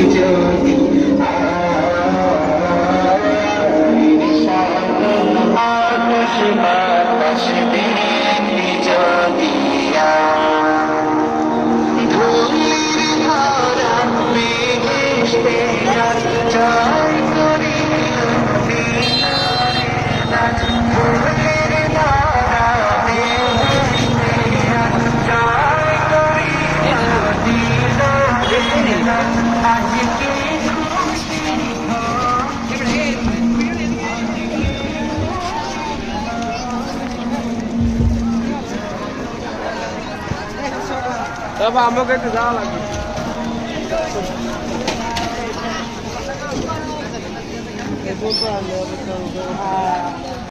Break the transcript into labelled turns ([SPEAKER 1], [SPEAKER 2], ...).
[SPEAKER 1] Thank you.
[SPEAKER 2] তারপর আমাকে একটু যাওয়া লাগবে।
[SPEAKER 3] হ্যাঁ।